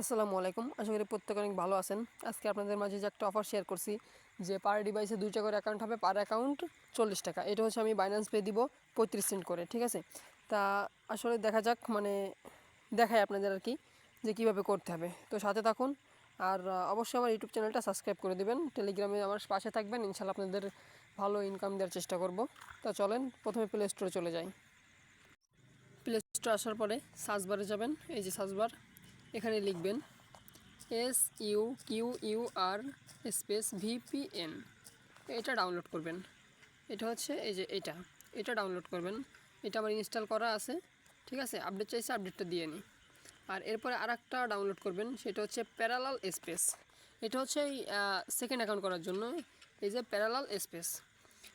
আসসালামু আলাইকুম। আশা করি প্রত্যেকে অনেক ভালো আছেন। আজকে আপনাদের মাঝে যে একটা অফার শেয়ার করছি, যে পার ডিভাইসে দুইটা করে অ্যাকাউন্ট হবে পার অ্যাকাউন্ট চল্লিশ টাকা। এটা হচ্ছে আমি বাইন্যান্স পে দিব পঁয়ত্রিশ সেন্ট করে, ঠিক আছে? তা আসলে দেখা যাক মানে দেখাই আপনাদের আর কি, যে কীভাবে করতে হবে। তো সাথে থাকুন, আর অবশ্যই আমার ইউটিউব চ্যানেলটা সাবস্ক্রাইব করে দেবেন। টেলিগ্রামে আমার পাশে থাকবেন ইনশাল্লাহ আপনাদের ভালো ইনকাম দেওয়ার চেষ্টা করব। তা চলেন, প্রথমে প্লে স্টোরে চলে যাই। প্লে স্টোর আসার পরে সার্চ বারে যাবেন। এই যে সার্চ বার এখানে লিখবেন S U Q U R space VPN এটা ডাউনলোড করবেন। এটা হচ্ছে এই যে এটা। এটা ডাউনলোড করবেন। এটা আমার ইনস্টল করা আছে। ঠিক আছে? আপডেট চাইছে আপডেটটা দিয়ে নিই আর এরপরে আর একটা ডাউনলোড করবেন, সেটা হচ্ছে প্যারালাল স্পেস এটা হচ্ছে এই সেকেন্ড অ্যাকাউন্ট করার জন্য। এই যে প্যারালাল স্পেস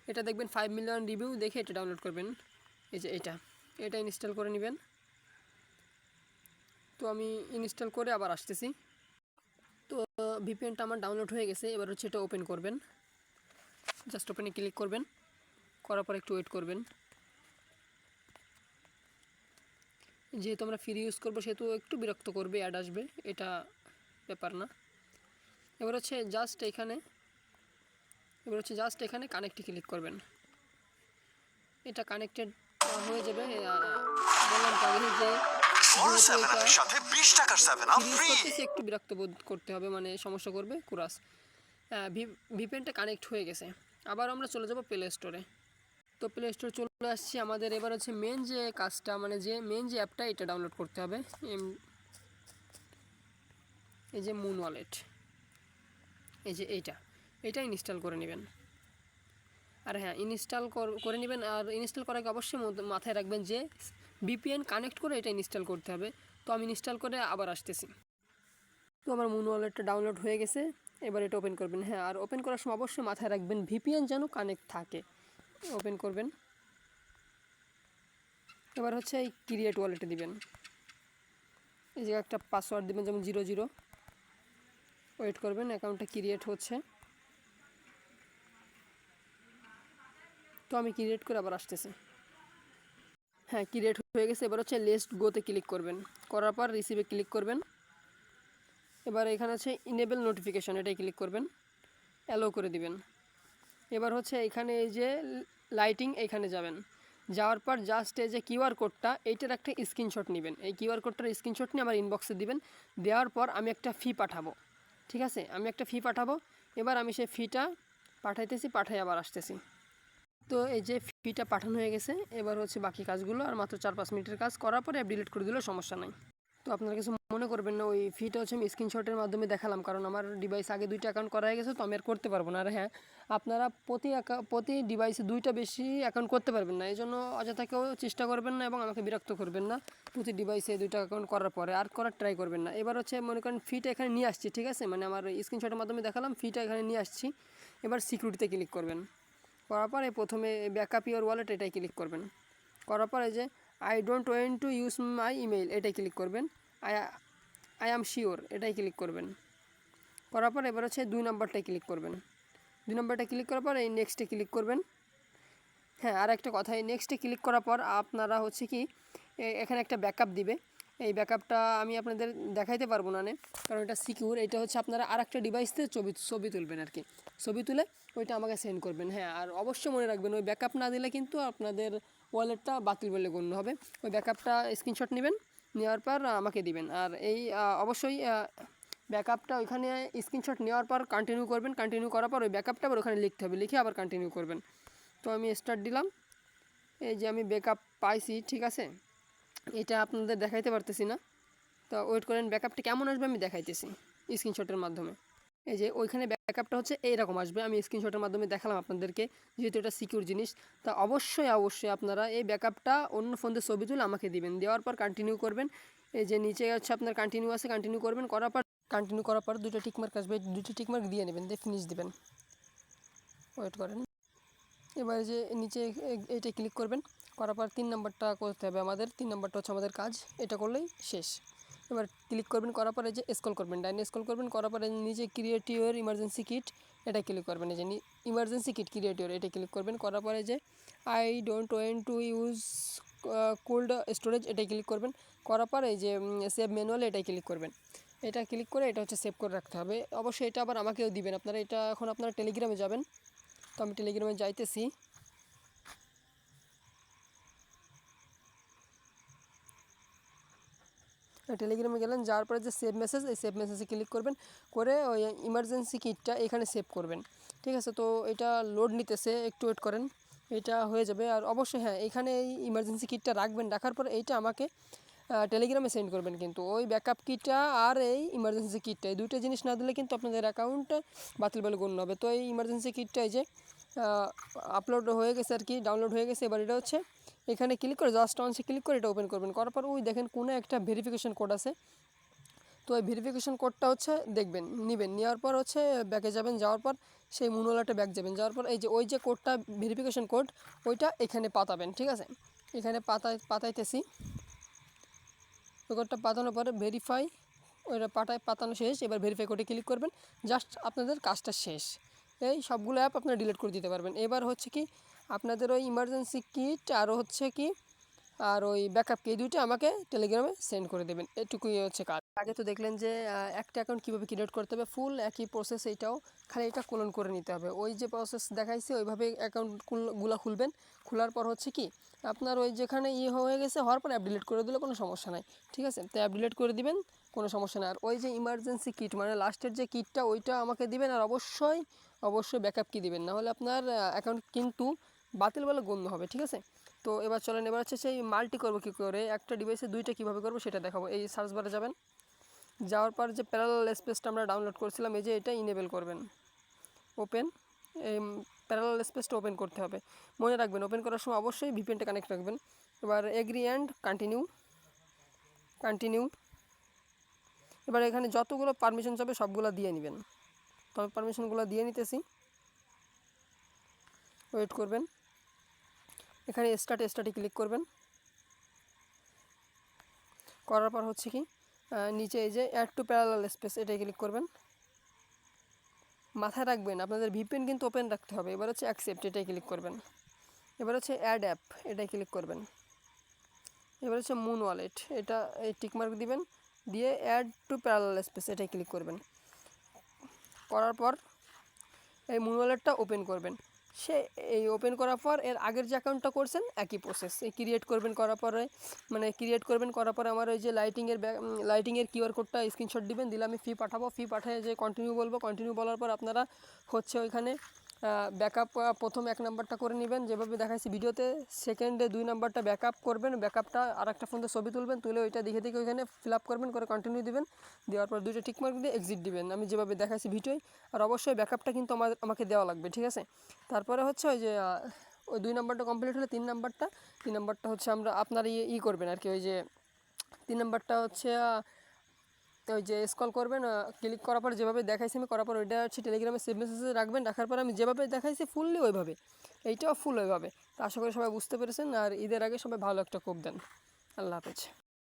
এটা দেখবেন ফাইভ মিলিয়ন রিভিউ দেখে এটা ডাউনলোড করবেন। এই যে এটা। এটা ইনস্টল করে নেবেন। তো আমি ইনস্টল করে আবার আসতেছি। তো ভিপিএনটা আমার ডাউনলোড হয়ে গেছে, এবার হচ্ছে এটা ওপেন করবেন। জাস্ট ওপেনে ক্লিক করবেন। করার পর একটু ওয়েট করবেন। যেহেতু আমরা ফ্রি ইউজ করব, সেহেতু একটু বিরক্ত করবে অ্যাড আসবে, এটা ব্যাপার না। এবার হচ্ছে জাস্ট এখানে, এবার হচ্ছে জাস্ট এখানে কানেক্টে ক্লিক করবেন। এটা কানেক্টেড হয়ে যাবে বললাম যে সেভেন আপের সাথে বিশ টাকার সেভেন আপ ফ্রি একটু বিরক্ত বোধ করতে হবে মানে সমস্যা করবে কুরাস। ভিপিএনটা কানেক্ট হয়ে গেছে। আবার আমরা চলে যাব প্লে স্টোরে তো প্লে স্টোরে চলে আসছি আমাদের এবার হচ্ছে মেন যে কাজটা মানে যে মেন যে অ্যাপটা এটা ডাউনলোড করতে হবে। এম- এই যে মুন ওয়ালেট এই যে এইটা। এটা ইনস্টল করে নেবেন। আর হ্যাঁ ইনস্টল করে নেবেন আর ইনস্টল করার আগে অবশ্যই মাথায় রাখবেন যে ভিপিএন কানেক্ট করে এটা ইনস্টল করতে হবে। তো আমি ইনস্টল করে আবার আসতেছি। তো আমার মুন ওয়ালেটটা ডাউনলোড হয়ে গেছে। এবার এটা ওপেন করবেন। হ্যাঁ আর ওপেন করার সময় অবশ্যই মাথায় রাখবেন ভিপিএন যেন কানেক্ট থাকে। ওপেন করবেন। এবার হচ্ছে এই ক্রিয়েট ওয়ালেটে দিবেন। এই যে একটা পাসওয়ার্ড দেবেন, যেমন জিরো জিরো ওয়েট করবেন অ্যাকাউন্টটা ক্রিয়েট হচ্ছে। তো আমি ক্রিয়েট করে আবার আসতেছি। হ্যাঁ ক্রিয়েট হয়ে গেছে, এবার হচ্ছে লেস্ট গোতে ক্লিক করবেন। করার পর রিসিভে ক্লিক করবেন। এবার এখানে হচ্ছে ইনেবল নোটিফিকেশন এটাই ক্লিক করবেন। অ্যালো করে দিবেন। এবার হচ্ছে এখানে এই যে লাইটিং এখানে যাবেন। যাওয়ার পর জাস্ট এই যে কিউআর কোডটা এইটার একটা স্ক্রিনশট নেবেন। এই কিউআর কোডটার স্ক্রিনশট নিয়ে আমার ইনবক্সে দিবেন। দেওয়ার পর আমি একটা ফি পাঠাবো। ঠিক আছে? আমি একটা ফি পাঠাবো। এবার আমি সেই ফিটা পাঠাইতেছি, পাঠাই আবার আসতেছি। তো এই যে ফিটা পাঠানো হয়ে গেছে, এবার হচ্ছে বাকি কাজগুলো আর মাত্র চার পাঁচ মিনিটের কাজ করার পরে ডিলিট করে দিলেও সমস্যা নাই। তো আপনারা কিছু মনে করবেন না, ওই ফিটা হচ্ছে আমি স্ক্রিনশটের মাধ্যমে দেখালাম, কারণ আমার ডিভাইস আগে দুইটা অ্যাকাউন্ট করা হয়ে গেছে, তো আমি আর করতে পারব না। আর হ্যাঁ আপনারা প্রতি প্রতি ডিভাইসে দুইটা বেশি অ্যাকাউন্ট করতে পারবেন না এই জন্য অযথা কেউ চেষ্টা করবেন না এবং আমাকে বিরক্ত করবেন না প্রতি ডিভাইসে দুইটা অ্যাকাউন্ট করার পরে, আর করার ট্রাই করবেন না। এবার হচ্ছে মনে করেন ফিটা এখানে নিয়ে আসছি, ঠিক আছে? মানে আমার স্ক্রিনশটের মাধ্যমে দেখালাম, ফিটা এখানে নিয়ে আসছি, এবার সিকিউরিটিতে ক্লিক করবেন। করার পরে প্রথমে ব্যাকআপ ইউর ওয়ালেট এটাই ক্লিক করবেন। করার পরে যে I don't want to use my email এটাই ক্লিক করবেন। আই আই অ্যাম শিওর এটাই ক্লিক করবেন। করার পর এবার হচ্ছে দুই নম্বরটাই ক্লিক করবেন। দুই নম্বরটা ক্লিক করার পর এই নেক্সটে ক্লিক করবেন। হ্যাঁ আর একটা কথা, এই নেক্সটে ক্লিক করার পর আপনারা হচ্ছে কি এখানে একটা ব্যাকআপ দিবে। এই ব্যাকআপটা আমি আপনাদের দেখাইতে পারব না কারণ এটা সিকিউর এটা হচ্ছে আপনারা আর একটা ডিভাইসতে ছবি ছবি তুলবেন আর কি। ছবি তুলে ওইটা আমাকে সেন্ড করবেন হ্যাঁ আর অবশ্যই মনে রাখবেন, ওই ব্যাকআপ না দিলে কিন্তু আপনাদের ওয়ালেটটা বাতিল বলে গণ্য হবে। ওই ব্যাকআপটা স্ক্রিনশট নেবেন, নেওয়ার পর আমাকে দিবেন। আর এই অবশ্যই ব্যাকআপটা ওইখানে স্ক্রিনশট নেওয়ার পর কন্টিনিউ করবেন কন্টিনিউ করার পর ওই ব্যাকআপটা আবার ওখানে লিখতে হবে, লিখে আবার কন্টিনিউ করবেন। তো আমি স্টার্ট দিলাম। এই যে আমি ব্যাকআপ পাইছি, ঠিক আছে? এটা আপনাদের দেখাইতে পারতেছি না। তো ওয়েট করেন, ব্যাকআপটা কেমন আসবে আমি দেখাইতেছি স্ক্রিনশটের মাধ্যমে। এই যে ওইখানে ব্যাকআপটা হচ্ছে এইরকম আসবে, আমি স্ক্রিনশটের মাধ্যমে দেখালাম আপনাদেরকে, যেহেতু এটা সিকিউর জিনিস, তা অবশ্যই অবশ্যই আপনারা এই ব্যাকআপটা অন্য ফোন দিয়ে ছবি তুলে আমাকে দিবেন। দেওয়ার পর কন্টিনিউ করবেন, এই যে নিচে হচ্ছে আপনার কন্টিনিউ আছে কন্টিনিউ করবেন, করার পর কন্টিনিউ করার পর দুটো টিকমার্ক আসবে দুটো টিকমার্ক দিয়ে নেবেন, দিয়ে ফিনিশ দিবেন। ওয়েট করেন, এবার যে নিচে এ- এইটা ক্লিক করবেন করার পর তিন নাম্বারটা করতে হবে আমাদের, তিন নাম্বারটা হচ্ছে আমাদের কাজ, এটা করলেই শেষ। এবার ক্লিক করবেন, করার পরে যে স্কল করবেন, ডাইনে স্কল করবেন, করার পরে নিজে ক্রিয়েট ইউর ইমার্জেন্সি কিট এটা ক্লিক করবেন, এই যে ইমার্জেন্সি কিট ক্রিয়েট ইউর এটা ক্লিক করবেন, করার পরে যে I don't want to use cold storage এটাই ক্লিক করবেন, করার পরে যে সেভ ম্যানুয়াল এটাই ক্লিক করবেন। এটা ক্লিক করে এটা হচ্ছে সেভ করে রাখতে হবে। অবশ্যই এটা আবার আমাকেও দিবেন, আপনারা এটা এখন আপনারা টেলিগ্রামে যাবেন। তো আমি টেলিগ্রামে যাইতেছি। টেলিগ্রামে গেলেন, যাওয়ার পরে যে সেভ মেসেজ এই সেভ মেসেজে ক্লিক করবেন, করে ওই ইমার্জেন্সি কিটটা এখানে সেভ করবেন। ঠিক আছে? তো এটা লোড নিতেছে, একটু ওয়েট করেন, এটা হয়ে যাবে। আর অবশ্যই হ্যাঁ এখানে এই ইমার্জেন্সি কিটটা রাখবেন, রাখার পর এইটা আমাকে টেলিগ্রামে সেন্ড করবেন কিন্তু। ওই ব্যাকআপ কিটটা আর এই ইমার্জেন্সি কিটটা এই দুটো জিনিস না দিলে কিন্তু আপনাদের অ্যাকাউন্ট বাতিল বলে গণ্য হবে। তো এই ইমার্জেন্সি কিটটা এই যে আপলোড হয়ে গেছে আর কি ডাউনলোড হয়ে গেছে, এবার এটা হচ্ছে এখানে ক্লিক করে জাস্ট অনসে ক্লিক করে এটা ওপেন করবেন। করার পর, ওই দেখেন কোনো একটা ভেরিফিকেশন কোড আছে। তো ওই ভেরিফিকেশন কোডটা হচ্ছে দেখবেন, নেবেন। নেওয়ার পর হচ্ছে ব্যাকে যাবেন, যাওয়ার পর সেই মুনওয়ালাটা ব্যাক যাবেন। যাওয়ার পর এই যে ওই যে কোডটা ভেরিফিকেশন কোড ওইটা এখানে পাতাবেন, ঠিক আছে? এখানে পাতায়, পাতাইতেছি। ওই কোডটা পাতানোর পরে ভেরিফাই ওইটা পাতায় পাতানো শেষ। এবার ভেরিফাই কোডে ক্লিক করবেন। জাস্ট আপনাদের কাজটা শেষ। এই সবগুলো অ্যাপ আপনারা ডিলিট করে দিতে পারবেন। এবার হচ্ছে কি আপনাদের ওই ইমার্জেন্সি কিট আরও হচ্ছে কি, আর ওই ব্যাকআপ কি দুইটা আমাকে টেলিগ্রামে সেন্ড করে দেবেন। এটুকুই হচ্ছে কাজ। আগে তো দেখলেন যে একটা অ্যাকাউন্ট কীভাবে ক্রিয়েট করতে হবে ফুল একই প্রসেস এইটাও খালি এটা কোলন করে নিতে হবে। ওই যে প্রসেস দেখাইছে, ওইভাবে অ্যাকাউন্টগুলো খুলবেন। খোলার পর হচ্ছে কি, আপনার ওই যেখানে ইয়ে হয়ে গেছে, হওয়ার পর অ্যাপ ডিলিট করে দিলে কোনো সমস্যা নাই। ঠিক আছে? তো অ্যাপ ডিলিট করে দিবেন, কোনো সমস্যা নাই। আর ওই যে ইমার্জেন্সি কিট মানে লাস্টের যে কিটটা ওইটা আমাকে দিবেন, আর অবশ্যই অবশ্যই ব্যাকআপ কি দিবেন। না হলে আপনার অ্যাকাউন্ট কিন্তু বাতিল বলে গণ্য হবে, ঠিক আছে? তো এবার চলেন, এবার হচ্ছে সেই মাল্টি করব কী করে, একটা ডিভাইসে দুইটা কীভাবে করব সেটা দেখাবো। এই সার্চ বারে যাবেন, যাওয়ার পর যে প্যারালাল স্পেসটা আমরা ডাউনলোড করছিলাম, এই যে এটা ইনেবেল করবেন। ওপেন এই প্যারালাল স্পেসটা ওপেন করতে হবে। মনে রাখবেন ওপেন করার সময় অবশ্যই ভিপিএনটা কানেক্ট রাখবেন। এবার এগ্রি অ্যান্ড কন্টিনিউ কন্টিনিউ এবার এখানে যতগুলো পারমিশন যাবে, সবগুলো দিয়ে নেবেন। তবে পারমিশনগুলো দিয়ে নিতেছি। ওয়েট করবেন। এখানে স্টার্ট স্টার্টে ক্লিক করবেন। করার পর হচ্ছে কি নিচে এই যে অ্যাড টু প্যারালাল স্পেস এটাই ক্লিক করবেন। মাথায় রাখবেন, আপনাদের ভিপিএন কিন্তু ওপেন রাখতে হবে। এবার হচ্ছে অ্যাকসেপ্ট এটাই ক্লিক করবেন। এবার হচ্ছে অ্যাড অ্যাপ এটাই ক্লিক করবেন। এবার হচ্ছে মুন ওয়ালেট এটা, এই টিকমার্ক দিবেন, দিয়ে অ্যাড টু প্যারালাল স্পেস এটাই ক্লিক করবেন। করার পর এই মুন ওয়ালেটটা ওপেন করবেন। সে এই ওপেন করার পর এর আগের যে অ্যাকাউন্টটা করছেন, একই প্রসেস এই ক্রিয়েট করবেন করার পরে মানে ক্রিয়েট করবেন করার পরে আমার ওই যে লাইটিংয়ের লাইটিংয়ের কিউআর কোডটা স্ক্রিনশট দিবেন, দিলে আমি ফি পাঠাবো। ফি পাঠিয়ে যে কন্টিনিউ বলব কন্টিনিউ বলার পর আপনারা হচ্ছে ওইখানে ব্যাকআপ প্রথম এক নাম্বারটা করে নেবেন। যেভাবে দেখাচ্ছি ভিডিওতে সেকেন্ডে দুই নাম্বারটা ব্যাকআপ করবেন। ব্যাকআপটা আর একটা ফোন ছবি তুলবেন, তুলে ওইটা দেখে দেখে ওইখানে ফিল আপ করবেন, করে কন্টিনিউ দিবেন। দেওয়ার পর দুইটা টিকমার্ক দিয়ে এক্সিট দিবেন। আমি যেভাবে দেখাচ্ছি ভিডিওয়, আর অবশ্যই ব্যাকআপটা কিন্তু আমার, আমাকে দেওয়া লাগবে, ঠিক আছে? তারপরে হচ্ছে ওই যে ওই দুই নাম্বারটা কমপ্লিট হলে তিন নাম্বারটা তিন নাম্বারটা হচ্ছে আমরা আপনার ইয়ে ই করবেন আর কি, ওই যে, তিন নাম্বারটা হচ্ছে আহ, ওই যে স্কল করবেন ক্লিক করার পর যেভাবে দেখাইছি আমি করার পর ওইটা হচ্ছে টেলিগ্রামে সেভ মেসেজে রাখবেন রাখার পর আমি যেভাবে দেখাইছি ফুললি ওইভাবে। এইটাও ফুল ওইভাবে। তো আশা করি সবাই বুঝতে পেরেছেন। আর ঈদের আগে সবাই ভালো একটা কোপ দেন। আল্লাহ হাফেজ।